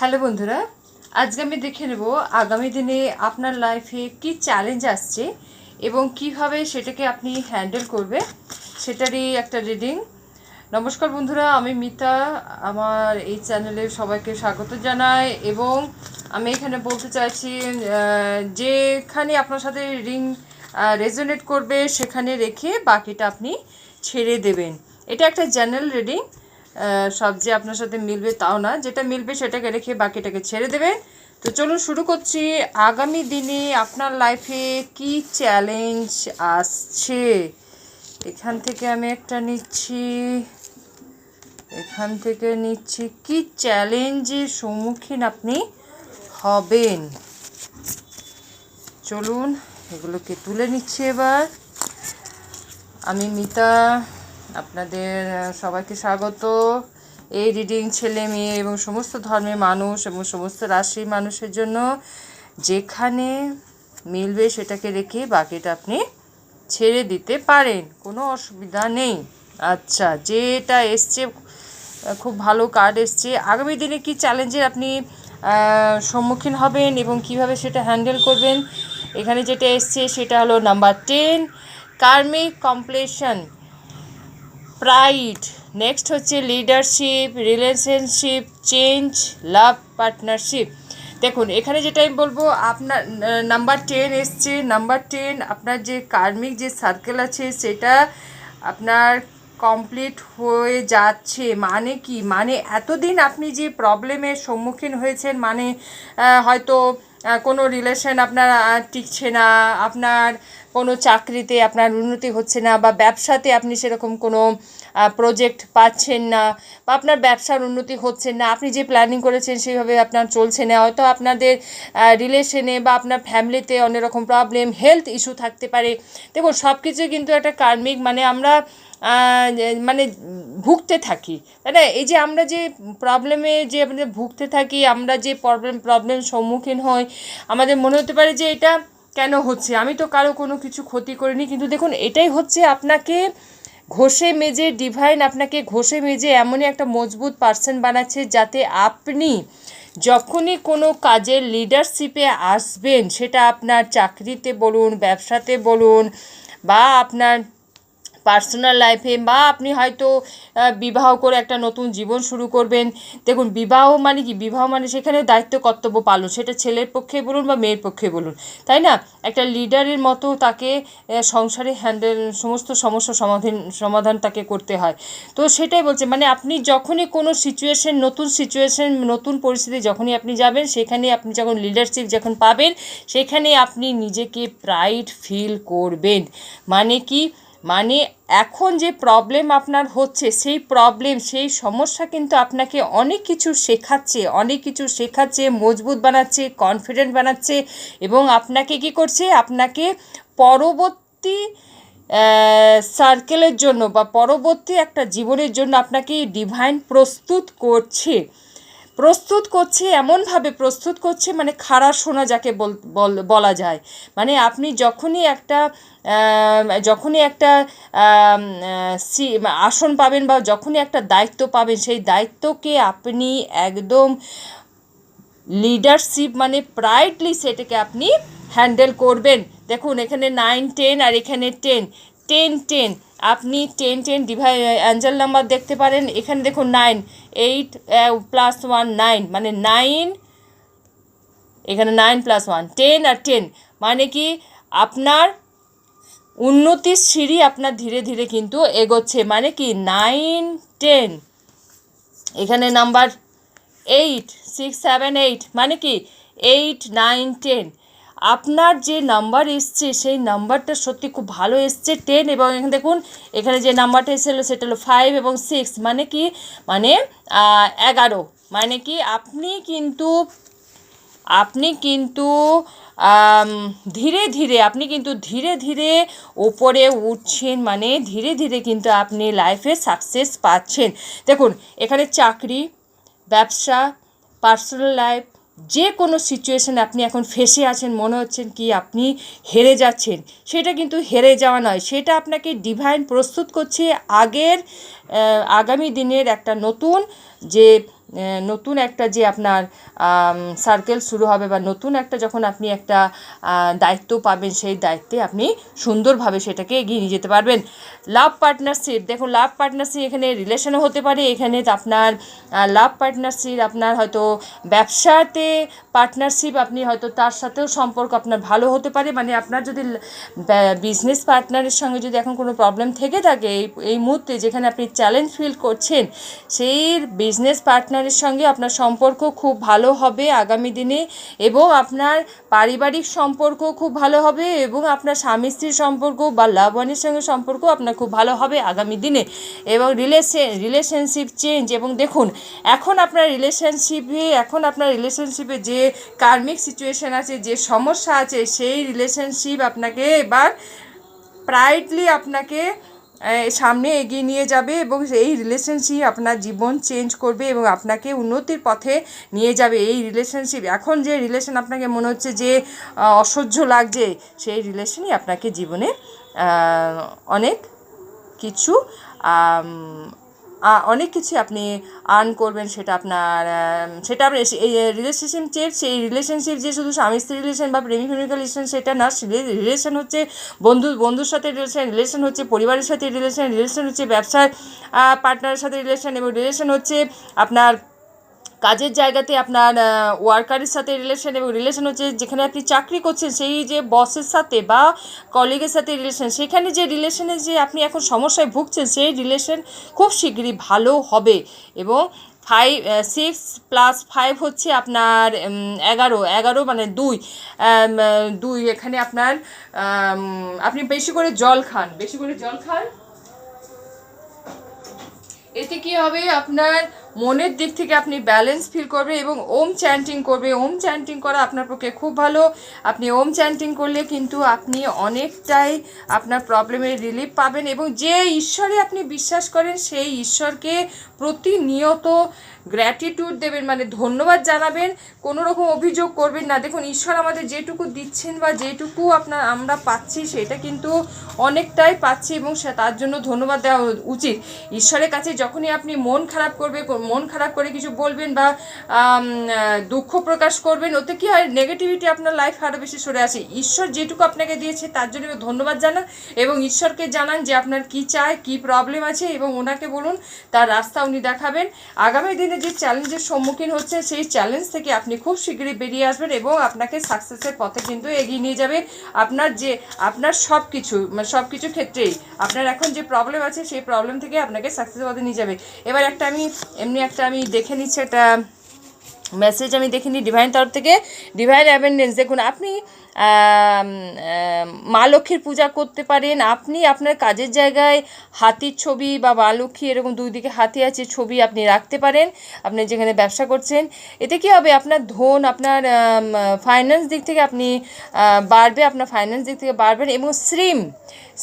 Hello বন্ধুরা, আজকে আমি দেখে নেব আগামী দিনে আপনার লাইফে কি চ্যালেঞ্জ আসছে এবং কীভাবে সেটাকে আপনি হ্যান্ডেল করবে সেটারই একটা রিডিং নমস্কার বন্ধুরা, আমি মিতা, আমার এই চ্যানেলে সবাইকে স্বাগত জানাই এবং আমি এখানে বলতে চাইছি যেখানে আপনার সাথে রিং রেজোনেট করবে সেখানে রেখে বাকিটা আপনি ছেড়ে দেবেন। এটা একটা জেনারেল রিডিং সব যে আপনার সাথে মিলবে তাও না, যেটা মিলবে সেটাকে রেখে বাকিটাকে ছেড়ে দেবেন। তো চলুন শুরু করছি। আগামী দিনে আপনার লাইফে কি চ্যালেঞ্জ আসছে? এখান থেকে আমি একটা নিচ্ছি। এখান থেকে নিচ্ছি, কি চ্যালেঞ্জের সম্মুখীন আপনি হবেন? চলুন, এগুলোকে তুলে নিচ্ছি এবার। আমি মিতা আপনাদের সবাইকে স্বাগত। এই রিডিং ছেলে মেয়ে এবং সমস্ত ধর্মের মানুষ এবং সমস্ত রাশির মানুষের জন্য যেখানে মিলবে সেটাকে রেখে বাকিটা আপনি ছেড়ে দিতে পারেন। কোনো অসুবিধা নেই। আচ্ছা যেটা এসছে, খুব ভালো কার্ড এসছে। আগামী দিনে কি চ্যালেঞ্জের আপনি সম্মুখীন হবেন এবং কীভাবে সেটা হ্যান্ডেল করবেন? এখানে যেটা এসছে সেটা হলো number ten karmic completion pride next হচ্ছে leadership relationship change love partnership দেখুন, এখানে যেটা আমি বলব, আপনার নাম্বার টেন এসছে। নাম্বার টেন আপনার যে কার্মিক যে সার্কেল আছে, সেটা আপনার কমপ্লিট হয়ে যাচ্ছে। মানে কি? মানে এতদিন আপনি যে প্রবলেমের সম্মুখীন হয়েছেন মানে হয়তো কোনো রিলেশন আপনার টিকছে না। আপনার কোনো চাকরিতে আপনার উন্নতি হচ্ছে না বা ব্যবসাতে আপনি সেরকম কোনো প্রজেক্ট পাচ্ছেন না বা আপনার ব্যবসার উন্নতি হচ্ছে না, আপনি যে প্ল্যানিং করেছেন সেইভাবে আপনার চলছে না, হয়তো আপনাদের রিলেশনে বা আপনার ফ্যামিলিতে অনেক রকম প্রবলেম হেলথ ইস্যু থাকতে পারে। দেখুন সব কিছুই কিন্তু একটা কার্মিক মানে আমরা মানে ভুগতে থাকি। তাই না? এই যে আমরা যে প্রবলেমে যে আমাদের ভুগতে থাকি, আমরা যে প্রবলেম প্রবলেম সম্মুখীন হই, আমাদের মনে হতে পারে যে এটা কেন হচ্ছে? আমি তো কারও কোনো কিছু ক্ষতি করিনি, কিন্তু দেখুন, এটাই হচ্ছে আপনাকে ঘষে মেজে ডিভাইন আপনাকে ঘষে মেজে এমনই একটা মজবুত পার্সন বানাচ্ছে যাতে আপনি যখনই কোনো কাজের লিডারশিপে আসবেন, সেটা আপনার চাকরিতে বলুন, ব্যবসাতে বলুন, বা আপনার পার্সোনাল লাইফে বা আপনি হয়তো বিবাহ করে একটা নতুন জীবন শুরু করবেন। দেখুন, বিবাহ মানে কি? বিবাহ মানে সেখানে দায়িত্ব, কর্তব্য পালন। সেটা ছেলের পক্ষে বলুন বা মেয়ের পক্ষে বলুন। তাই না? একটা লিডারের মতো তাকে সংসারে হ্যান্ডেল সমস্ত সমস্যা সমাধান সমাধান তাকে করতে হয়। তো সেটাই বলছে মানে আপনি যখনই কোনো সিচুয়েশন নতুন সিচুয়েশন নতুন পরিস্থিতি যখনই আপনি যাবেন, সেখানে আপনি যখন লিডারশিপ যখন পাবেন, সেখানে আপনি নিজেকে প্রাইড ফিল করবেন। মানে কি? মানে এখন যে প্রবলেম আপনার হচ্ছে, সেই প্রবলেম সেই সমস্যা কিন্তু আপনাকে অনেক কিছু শেখাচ্ছে, অনেক কিছু শেখাচ্ছে, মজবুত বানাচ্ছে কনফিডেন্ট বানাচ্ছে এবং আপনাকে কি করছে? আপনাকে পরবর্তী সার্কেলের জন্য বা পরবর্তী একটা জীবনের জন্য আপনাকে ডিভাইন প্রস্তুত করছে। প্রস্তুত করছে, এমনভাবে প্রস্তুত করছে মানে খাড়া সোনা যাকে বল- যায়। মানে আপনি যখনই একটা যখনই একটা আসন পাবেন বা যখনই একটা দায়িত্ব পাবেন, সেই দায়িত্বকে আপনি একদম লিডারশিপ মানে প্রাইডলি সেটাকে আপনি হ্যান্ডেল করবেন। দেখুন, এখানে নাইন টেন আর এখানে টেন টেন টেন আপনি ten ten divine angel number দেখতে পারেন। এখানে দেখুন nine eight plus one nine মানে নাইন এখানে নাইন প্লাস ওয়ান টেন আর টেন মানে কি আপনার উন্নতির সিঁড়ি আপনার ধীরে ধীরে কিন্তু এগোচ্ছে মানে কি নাইন টেন এখানে number eight six seven eight মানে কি এইট নাইন টেন আপনার যে নাম্বার এসছে, সেই নাম্বারটা সত্যি খুব ভালো এসছে টেন এবং এখানে দেখুন, এখানে যে নাম্বারটা এসেছিল সেটা হলো ফাইভ এবং সিক্স মানে কি? মানে এগারো। মানে কি? আপনি কিন্তু আপনি কিন্তু ধীরে ধীরে, আপনি কিন্তু ধীরে ধীরে ওপরে উঠছেন মানে ধীরে ধীরে কিন্তু আপনি লাইফে সাকসেস পাচ্ছেন। দেখুন, এখানে চাকরি, ব্যবসা পার্সোনাল লাইফ যে কোনো সিচুয়েশানে আপনি এখন ফেসে আছেন, মনে হচ্ছেন কি আপনি হেরে যাচ্ছেন। সেটা কিন্তু হেরে যাওয়া নয়, সেটা আপনাকে ডিভাইন প্রস্তুত করছে আগের আগামী দিনের একটা নতুন যে নতুন একটা যে আপনার সার্কেল শুরু হবে বা নতুন একটা যখন আপনি একটা দায়িত্ব পাবেন সেই দায়িত্বে আপনি সুন্দরভাবে সেটাকে এগিয়ে নিয়ে যেতে পারবেন। লাভ পার্টনারশিপ দেখুন লাভ পার্টনারশিপ এখানে রিলেশনও হতে পারে। এখানে আপনার লাভ পার্টনারশিপ আপনার হয়তো ব্যবসাতে পার্টনারশিপ আপনি হয়তো তার সাথেও সম্পর্ক আপনার ভালো হতে পারে। মানে আপনার যদি বিজনেস পার্টনারের সঙ্গে যদি এখন কোনো প্রবলেম থেকে থাকে, এই এই মুহূর্তে যেখানে আপনি চ্যালেঞ্জ ফিল করছেন, সেই বিজনেস পার্টনারের সঙ্গে আপনার সম্পর্ক খুব ভালো হবে আগামী দিনে এবং আপনার পারিবারিক সম্পর্ক খুব ভালো হবে এবং আপনার স্বামী স্ত্রীর সম্পর্ক বা লাভ ওয়ানের সঙ্গে সম্পর্ক আপনার খুব ভালো হবে আগামী দিনে। এবং রিলেশন রিলেশনশিপ চেঞ্জ এবং দেখুন, এখন আপনার রিলেশনশিপে এখন আপনার রিলেশনশিপে যে কার্মিক সিচুয়েশান আছে, যে সমস্যা আছে, সেই রিলেশনশিপ আপনাকে এবার প্রাইডলি আপনাকে সামনে এগিয়ে নিয়ে যাবে এবং এই রিলেশনশিপ আপনার জীবন চেঞ্জ করবে এবং আপনাকে উন্নতির পথে নিয়ে যাবে এই রিলেশনশিপ এখন যে রিলেশন আপনাকে মনে হচ্ছে যে অসহ্য লাগছে, সেই রিলেশনই আপনাকে জীবনে অনেক কিছু অনেক কিছু আপনি আর্ন করবেন, সেটা আপনার সেটা আপনার এই রিলেশনশিপ সেই রিলেশনশিপ যে শুধু স্বামী স্ত্রী রিলেশন বা প্রেমিকা রিলেশন সেটা না রিলেশন হচ্ছে বন্ধু, বন্ধুর সাথে রিলেশন রিলেশন হচ্ছে পরিবারের সাথে রিলেশন রিলেশন হচ্ছে ব্যবসার পার্টনারের সাথে রিলেশন এবং রিলেশন হচ্ছে আপনার কাজের জায়গাতে আপনার ওয়ার্কারের সাথে রিলেশন এবং রিলেশন হচ্ছে যেখানে আপনি চাকরি করছেন, সেই যে বসের সাথে বা কলিগের সাথে রিলেশন সেখানে যে রিলেশনে যে আপনি এখন সমস্যায় ভুগছেন, সেই রিলেশন খুব শীঘ্রই ভালো হবে এবং ফাইভ সিক্স প্লাস ফাইভ হচ্ছে আপনার এগারো এগারো মানে দুই দুই এখানে আপনার আপনি বেশি করে জল খান, বেশি করে জল খান। এতে কি হবে আপনার মনের দিক থেকে আপনি ব্যালেন্স ফিল করবে এবং ওম চ্যান্টিং করবে। ওম চ্যান্টিং করা আপনার পক্ষে খুব ভালো। আপনি ওম চ্যান্টিং করলে কিন্তু আপনি অনেকটাই আপনার প্রবলেমের রিলিফ পাবেন এবং যে ঈশ্বরে আপনি বিশ্বাস করেন, সেই ঈশ্বরকে প্রতিনিয়ত গ্র্যাটিটিউড দেবেন মানে ধন্যবাদ জানাবেন, কোনো রকম অভিযোগ করবেন না। দেখুন, ঈশ্বর আমাদের যেটুকু দিচ্ছেন বা যেটুকু আপনার, আমরা পাচ্ছি, সেটা কিন্তু অনেকটাই পাচ্ছি এবং তার জন্য ধন্যবাদ দেওয়া উচিত। ঈশ্বরের কাছে যখনই আপনি মন খারাপ করবে মন খারাপ করে কিছু বলবেন বা দুঃখ প্রকাশ করবেন, ওতে কি হয় নেগেটিভিটি আপনার লাইফ আরও বেশি সরে আসে। ঈশ্বর যেটুকু আপনাকে দিয়েছে, তার জন্য ধন্যবাদ জানান এবং ঈশ্বরকে জানান যে আপনার কি চায় কি প্রবলেম আছে এবং ওনাকে বলুন, তার রাস্তা উনি দেখাবেন। আগামী দিনে যে চ্যালেঞ্জের সম্মুখীন হচ্ছে, সেই চ্যালেঞ্জ থেকে আপনি খুব শীঘ্রই বেরিয়ে আসবেন এবং আপনাকে সাকসেসের পথে কিন্তু এগিয়ে নিয়ে যাবে। আপনার যে, আপনার সব কিছু মানে সব কিছু ক্ষেত্রেই আপনার এখন যে প্রবলেম আছে, সেই প্রবলেম থেকে আপনাকে সাকসেসের পথে নিয়ে যাবে। এবার একটা আমি, এমনি একটা আমি দেখে নিচ্ছি একটা মেসেজ আমি দেখিনি ডিভাইন তরফ থেকে। ডিভাইন অ্যাবেন্ডেন্স দেখুন, আপনি মা লক্ষ্মীর পূজা করতে পারেন। আপনি আপনার কাজের জায়গায় হাতির ছবি বা মা লক্ষ্মী এরকম দুই দিকে হাতি আছে, ছবি আপনি রাখতে পারেন। আপনি যেখানে ব্যবসা করছেন, এতে কি হবে? আপনার ধন, আপনার ফাইন্যান্স দিক থেকে আপনি বাড়বে, আপনার ফাইন্যান্স দিক থেকে বাড়বেন এবং শ্রীম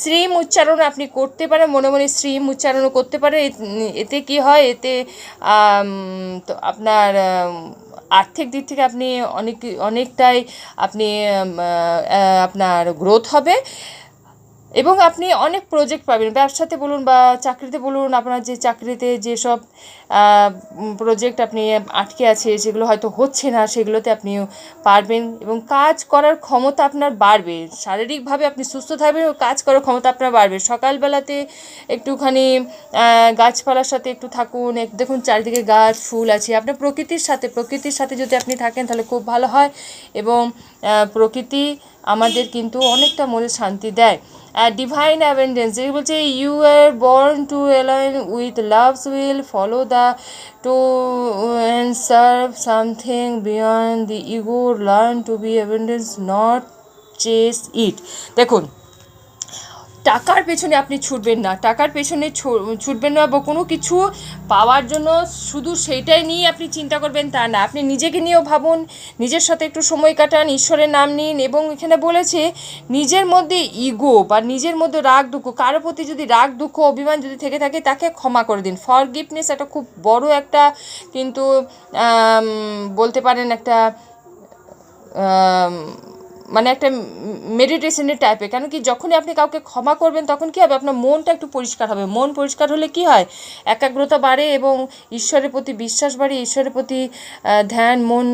শ্রীম উচ্চারণ আপনি করতে পারেন, মনে মনে শ্রীম উচ্চারণও করতে পারেন। এতে কি হয়? এতে তো আপনার আর্থিক দিক থেকে আপনি অনেক অনেকটাই আপনি আপনার গ্রোথ হবে। এবং আপনি অনেক প্রজেক্ট পাবেন। ব্যবসাতে বলুন বা চাকরিতে বলুন, আপনার যে চাকরিতে যেসব প্রজেক্ট আপনি আটকে আছে যেগুলো হয়তো হচ্ছে না, সেগুলোতে আপনি পারবেন এবং কাজ করার ক্ষমতা আপনার বাড়বে। শারীরিকভাবে আপনি সুস্থ থাকবেন এবং কাজ করার ক্ষমতা আপনার বাড়বে। সকালবেলাতে একটুখানি গাছপালার সাথে একটু থাকুন, এক, দেখুন চারিদিকে গাছ, ফুল আছে। আপনার প্রকৃতির সাথে প্রকৃতির সাথে যদি আপনি থাকেন তাহলে খুব ভালো হয় এবং প্রকৃতি আমাদের কিন্তু অনেকটা মনে শান্তি দেয়। ডিভাইন অ্যাভেন্ডেন্স এই বলছে you are born to align with loves will follow the to and serve something beyond the ego learn to be abundance not chase it দেখুন টাকার পেছনে আপনি ছুটবেন না। টাকার পেছনে ছুটবেন না বা কোনো কিছু পাওয়ার জন্য শুধু সেইটাই নিয়ে আপনি চিন্তা করবেন তা না। আপনি নিজেকে নিয়েও ভাবুন, নিজের সাথে একটু সময় কাটান, ঈশ্বরের নাম নিন এবং এখানে বলেছে, নিজের মধ্যে ইগো বা নিজের মধ্যে রাগ, দুঃখ, কারও প্রতি যদি রাগ, দুঃখ, অভিমান যদি থেকে থাকে, তাকে ক্ষমা করে দিন। ফরগিভনেস একটা খুব বড় একটা কিন্তু বলতে পারেন একটা মানে একটা মেডিটেশনের টাইপের কেন কি যখনই আপনি কাউকে ক্ষমা করবেন, তখন কী হবে? আপনার মনটা একটু পরিষ্কার হবে। মন পরিষ্কার হলে কি হয়? একাগ্রতা বাড়ে এবং ঈশ্বরের প্রতি বিশ্বাস বাড়ে, ঈশ্বরের প্রতি ধ্যান, মন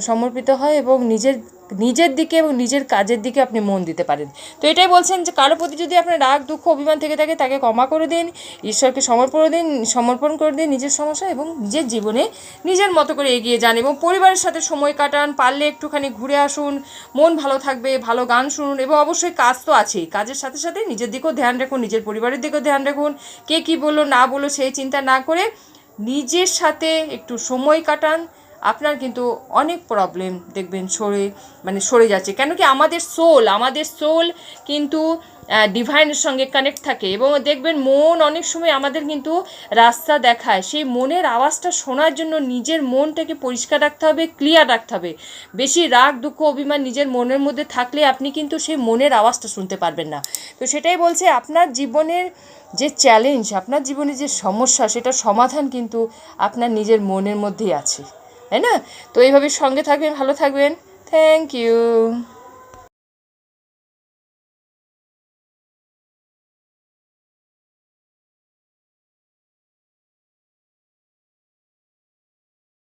সমর্পিত হয় এবং নিজের নিজের দিকে এবং নিজের কাজের দিকে আপনি মন দিতে পারেন। তো এটাই বলছেন যে কারও প্রতি যদি আপনার রাগ, দুঃখ, অভিমান থেকে থাকে, তাকে ক্ষমা করে দিন, ঈশ্বরকে সমর্পণ দিন, সমর্পণ করে দিন নিজের সমস্যা এবং নিজের জীবনে নিজের মতো করে এগিয়ে যান এবং পরিবারের সাথে সময় কাটান, পারলে একটুখানি ঘুরে আসুন, মন ভালো থাকবে, ভালো গান শুনুন এবং অবশ্যই কাজ তো আছেই। কাজের সাথে সাথে নিজের দিকেও ধ্যান রাখুন, নিজের পরিবারের দিকেও ধ্যান রাখুন, কে কী বলল, না বলল সেই চিন্তা না করে নিজের সাথে একটু সময় কাটান আপনার কিন্তু অনেক প্রবলেম দেখবেন সরে মানে সরে যাচ্ছে। কেন কি আমাদের সোল আমাদের সোল কিন্তু ডিভাইনের সঙ্গে কানেক্ট থাকে এবং দেখবেন মন অনেক সময় আমাদের কিন্তু রাস্তা দেখায়। সেই মনের আওয়াজটা শোনার জন্য নিজের মনটাকে পরিষ্কার রাখতে হবে ক্লিয়ার রাখতে হবে। বেশি রাগ, দুঃখ, অভিমান নিজের মনের মধ্যে থাকলে আপনি কিন্তু সেই মনের আওয়াজটা শুনতে পারবেন না। তো সেটাই বলছে, আপনার জীবনের যে চ্যালেঞ্জ আপনার জীবনে যে সমস্যা সেটা সমাধান কিন্তু আপনার নিজের মনের মধ্যেই আছে। তাই না? তো এইভাবে সঙ্গে থাকবেন ভালো থাকবেন। Thank you